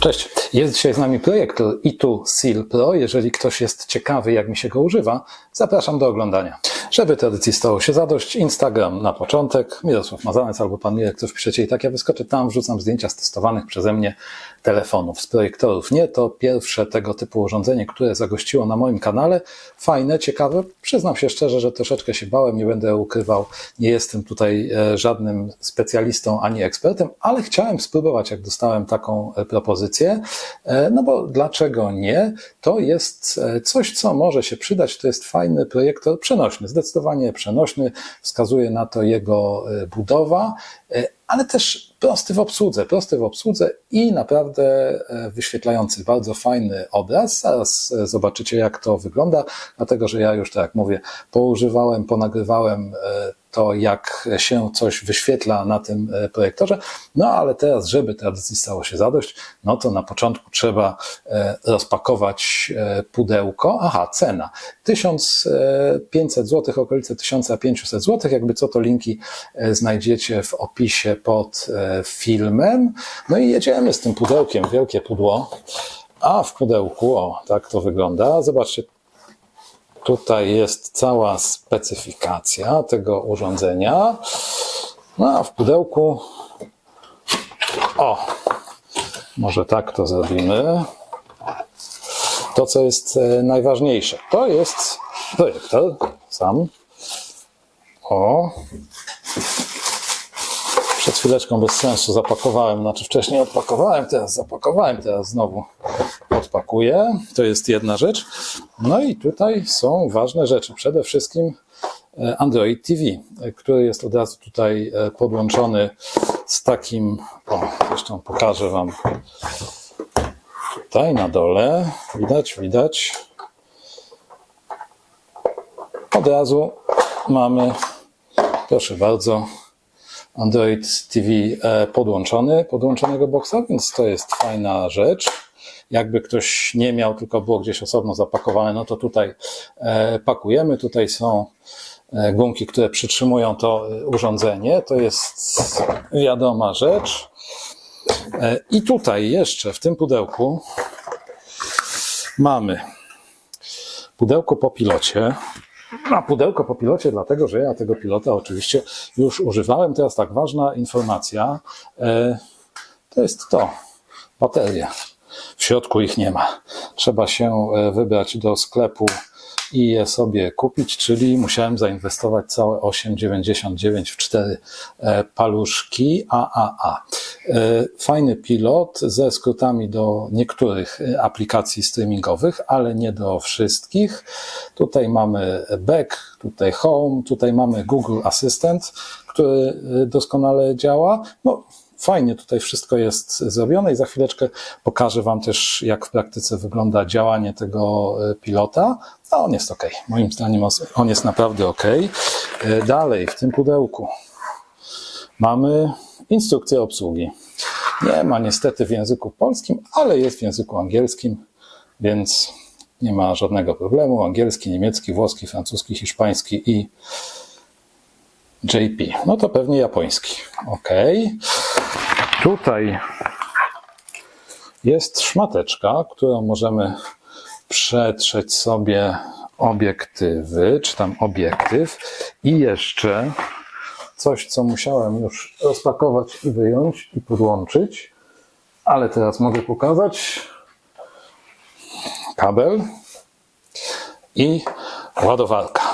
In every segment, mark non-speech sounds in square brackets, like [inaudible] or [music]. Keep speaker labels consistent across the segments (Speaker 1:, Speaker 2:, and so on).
Speaker 1: Cześć, jest dzisiaj z nami projektor ITU Seal Pro. Jeżeli ktoś jest ciekawy, jak mi się go używa, zapraszam do oglądania. Żeby tradycji stało się zadość, Instagram na początek, Mirosław Mazanec albo pan Mirek, co wpiszecie i tak ja wyskoczę tam, wrzucam zdjęcia z testowanych przeze mnie telefonów, z projektorów. Nie to pierwsze tego typu urządzenie, które zagościło na moim kanale. Fajne, ciekawe. Przyznam się szczerze, że troszeczkę się bałem, nie będę ukrywał. Nie jestem tutaj e, żadnym specjalistą ani ekspertem, ale chciałem spróbować, jak dostałem taką e, propozycję. E, No bo dlaczego nie? To jest coś, co może się przydać. To jest fajny projektor przenośny, zdecydowanie przenośny. Wskazuje na to jego e, budowa, e, ale też prosty w obsłudze, prosty w obsłudze i naprawdę e, wyświetlający bardzo fajny obraz. Zaraz zobaczycie, jak to wygląda, dlatego że ja już, tak jak mówię, poużywałem, ponagrywałem to, jak się coś wyświetla na tym e, projektorze. No ale teraz, żeby tradycji stało się zadość, no to na początku trzeba e, rozpakować e, pudełko. Aha, cena 1500 zł, okolice 1500 zł. Jakby co, to linki znajdziecie w opisie pod filmem. No i jedziemy z tym pudełkiem, wielkie pudło. A w pudełku, o, tak to wygląda. Zobaczcie, Tutaj jest cała specyfikacja tego urządzenia. No a w pudełku. O, może tak to zrobimy. To, co jest e, najważniejsze, to jest projektor sam. O. Przed chwileczką bez sensu zapakowałem, znaczy wcześniej odpakowałem, teraz zapakowałem, teraz znowu odpakuję. To jest jedna rzecz. No i tutaj są ważne rzeczy. Przede wszystkim e, Android TV, e, który jest od razu tutaj e, podłączony z takim, o, zresztą pokażę Wam tutaj na dole. Widać, widać. Od razu mamy, proszę bardzo, Android TV podłączony, podłączonego boxa, więc to jest fajna rzecz. Jakby ktoś nie miał, tylko było gdzieś osobno zapakowane, no to tutaj e, pakujemy. Tutaj są e, gumki, które przytrzymują to e, urządzenie. To jest wiadoma rzecz. I tutaj jeszcze w tym pudełku mamy pudełko po pilocie. A pudełko po pilocie, dlatego że ja tego pilota oczywiście już używałem. Teraz tak, ważna informacja. To jest to, baterie. W środku ich nie ma. Trzeba się e, wybrać do sklepu i je sobie kupić, czyli musiałem zainwestować całe 8,99 w cztery e, paluszki AAA. E, Fajny pilot ze skrótami do niektórych aplikacji streamingowych, ale nie do wszystkich. Tutaj mamy back, tutaj home, tutaj mamy Google Assistant, który doskonale działa. No, Fajnie tutaj wszystko jest zrobione i za chwileczkę pokażę Wam też, jak w praktyce wygląda działanie tego e, pilota. A on jest ok. Moim zdaniem on jest naprawdę ok. E, Dalej w tym pudełku mamy instrukcję obsługi. Nie ma niestety w języku polskim, ale jest w języku angielskim, więc nie ma żadnego problemu. Angielski, niemiecki, włoski, francuski, hiszpański i JP. No to pewnie japoński. Ok. Tutaj jest szmateczka, którą możemy przetrzeć sobie obiektywy, czy tam obiektyw i jeszcze coś, co musiałem już rozpakować i wyjąć i podłączyć, ale teraz mogę pokazać kabel i ładowarka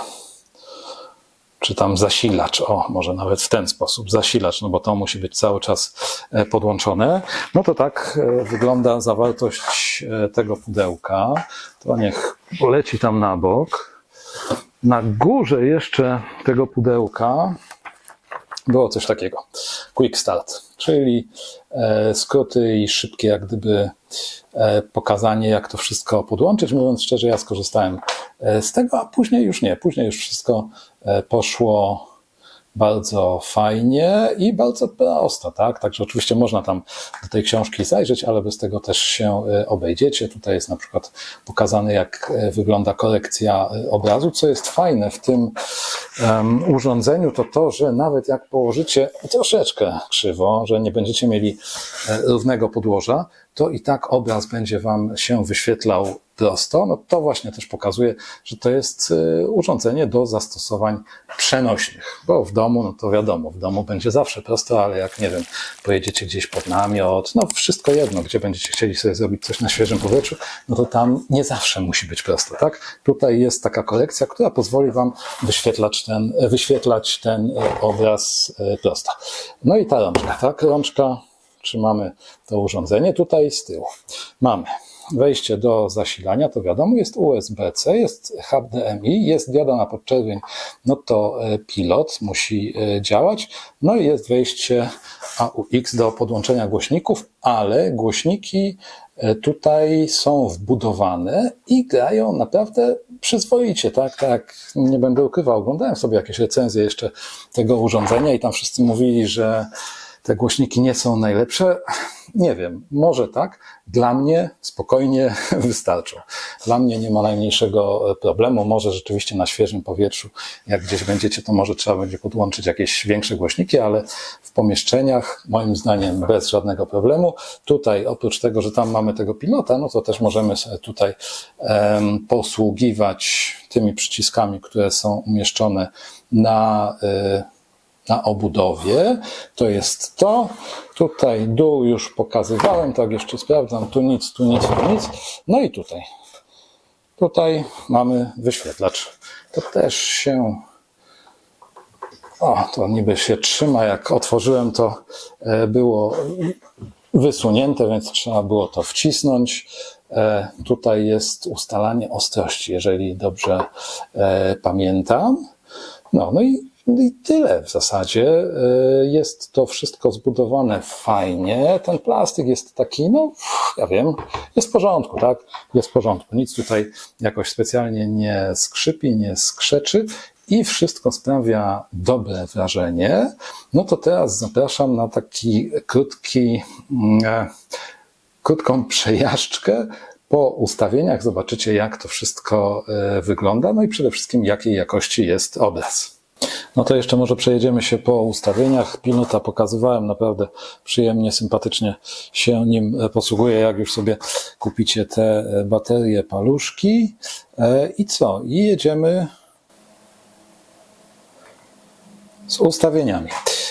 Speaker 1: czy tam zasilacz, o, może nawet w ten sposób, zasilacz, no bo to musi być cały czas e, podłączone. No to tak e, wygląda zawartość e, tego pudełka. To niech poleci tam na bok. Na górze jeszcze tego pudełka było coś takiego. Quick Start, czyli e, skróty i szybkie, jak gdyby e, pokazanie, jak to wszystko podłączyć. Mówiąc szczerze, ja skorzystałem e, z tego, a później już nie. Później już wszystko poszło bardzo fajnie i bardzo prosto, tak? Także oczywiście można tam do tej książki zajrzeć, ale bez tego też się e, obejdziecie. Tutaj jest na przykład pokazane, jak e, wygląda korekcja e, obrazu, co jest fajne w tym em, urządzeniu, to to, że nawet jak położycie troszeczkę krzywo, że nie będziecie mieli e, równego podłoża, to i tak obraz będzie Wam się wyświetlał prosto. No to właśnie też pokazuje, że to jest e, urządzenie do zastosowań przenośnych, bo w domu, no to wiadomo, w domu będzie zawsze prosto, ale jak nie wiem, pojedziecie gdzieś pod namiot, no wszystko jedno, gdzie będziecie chcieli sobie zrobić coś na świeżym powietrzu, no to tam nie zawsze musi być prosto, tak? Tutaj jest taka kolekcja, która pozwoli Wam wyświetlać ten, wyświetlać ten e, obraz e, prosto. No i ta rączka, tak? Rączka, trzymamy to urządzenie tutaj z tyłu. Mamy wejście do zasilania, to wiadomo, jest USB-C, jest HDMI, jest dioda na podczerwień, no to e, pilot musi e, działać, no i jest wejście AUX do podłączenia głośników, ale głośniki e, tutaj są wbudowane i grają naprawdę przyzwoicie, tak, tak, nie będę ukrywał, oglądałem sobie jakieś recenzje jeszcze tego urządzenia i tam wszyscy mówili, że te głośniki nie są najlepsze. Nie wiem, może tak. Dla mnie spokojnie [laughs] wystarczą. Dla mnie nie ma najmniejszego e, problemu. Może rzeczywiście na świeżym powietrzu, jak gdzieś będziecie, to może trzeba będzie podłączyć jakieś większe głośniki, ale w pomieszczeniach, moim zdaniem, bez żadnego problemu. Tutaj, oprócz tego, że tam mamy tego pilota, no to też możemy tutaj em, posługiwać tymi przyciskami, które są umieszczone na y, na obudowie. To jest to. Tutaj dół już pokazywałem, tak jeszcze sprawdzam. Tu nic, tu nic, tu nic. No i tutaj. Tutaj mamy wyświetlacz. To też się. O, to niby się trzyma. Jak otworzyłem, to e, było wysunięte, więc trzeba było to wcisnąć. E, Tutaj jest ustalanie ostrości, jeżeli dobrze e, pamiętam. No, no i, no i tyle w zasadzie. E, Jest to wszystko zbudowane fajnie. Ten plastik jest taki, no, ja wiem, jest w porządku, tak? Jest w porządku. Nic tutaj jakoś specjalnie nie skrzypi, nie skrzeczy i wszystko sprawia dobre wrażenie. No to teraz zapraszam na taki krótki, mm, e, krótką przejażdżkę po ustawieniach. Zobaczycie, jak to wszystko e, wygląda, no i przede wszystkim, jakiej jakości jest obraz. No to jeszcze może przejedziemy się po ustawieniach. Pilota pokazywałem, naprawdę przyjemnie, sympatycznie się nim e, posługuję, jak już sobie kupicie te e, baterie, paluszki. E, I co? I jedziemy z ustawieniami.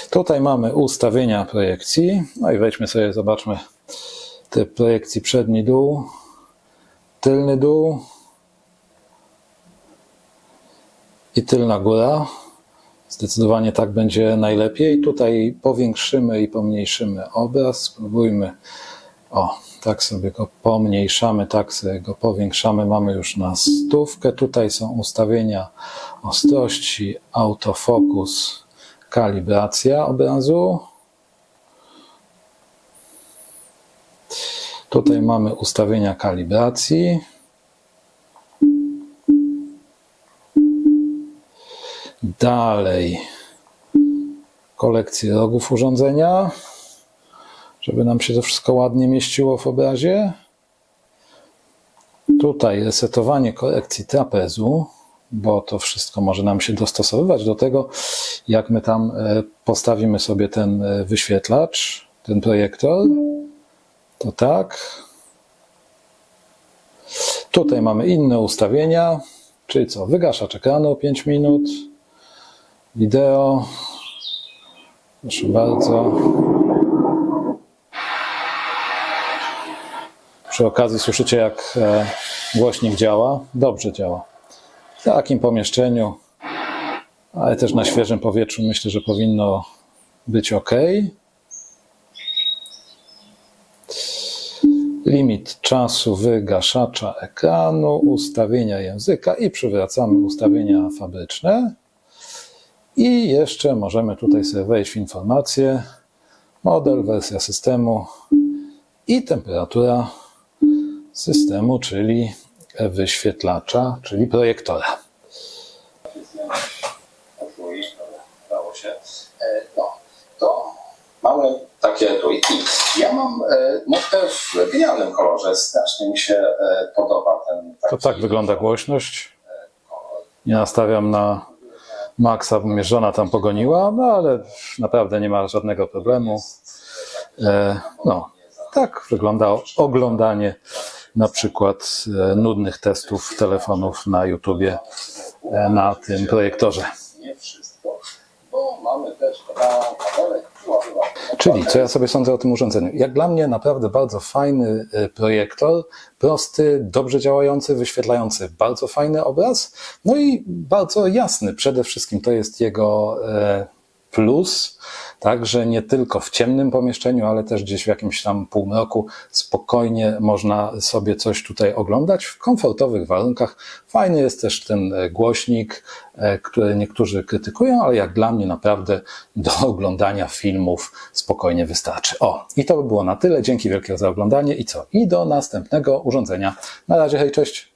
Speaker 1: Tutaj mamy ustawienia projekcji. No i wejdźmy sobie, zobaczmy te projekcji przedni dół, tylny dół i tylna góra. Zdecydowanie tak będzie najlepiej. Tutaj powiększymy i pomniejszymy obraz. Spróbujmy. O, tak sobie go pomniejszamy, tak sobie go powiększamy. Mamy już na stówkę. Tutaj są ustawienia ostrości, autofokus, kalibracja obrazu. Tutaj mamy ustawienia kalibracji. Dalej kolekcję rogów urządzenia, żeby nam się to wszystko ładnie mieściło w obrazie. Tutaj resetowanie korekcji trapezu, bo to wszystko może nam się dostosowywać do tego, jak my tam e, postawimy sobie ten e, wyświetlacz, ten projektor. To tak. Tutaj mamy inne ustawienia, czyli co? Wygaszacz ekranu 5 minut, wideo. Proszę bardzo. Przy okazji słyszycie, jak e, głośnik działa. Dobrze działa. W takim pomieszczeniu, ale też na świeżym powietrzu myślę, że powinno być ok. Limit czasu wygaszacza ekranu, ustawienia języka i przywracamy ustawienia fabryczne. I jeszcze możemy tutaj sobie wejść w informacje, model, wersja systemu i temperatura systemu, czyli wyświetlacza, czyli projektora. Udało się. No, to mamy takie trójki. Ja mam e, nutkę w genialnym kolorze. Strasznie mi się e, podoba ten. To tak wygląda głośność. Nie nastawiam na Maxa mnie żona tam pogoniła, no ale naprawdę nie ma żadnego problemu. E, no, tak wygląda oglądanie na przykład e, nudnych testów telefonów na YouTubie e, na tym projektorze.
Speaker 2: nie wszystko, bo mamy też kabelek i ładowarkę.
Speaker 1: Czyli co ja sobie sądzę o tym urządzeniu? Jak dla mnie naprawdę bardzo fajny e, projektor, prosty, dobrze działający, wyświetlający bardzo fajny obraz, no i bardzo jasny. Przede wszystkim to jest jego plus, także nie tylko w ciemnym pomieszczeniu, ale też gdzieś w jakimś tam półmroku spokojnie można sobie coś tutaj oglądać w komfortowych warunkach. Fajny jest też ten e, głośnik, e, który niektórzy krytykują, ale jak dla mnie naprawdę do [laughs] oglądania filmów spokojnie wystarczy. O, i to by było na tyle. Dzięki wielkie za oglądanie i co? I do następnego urządzenia. Na razie, hej, cześć!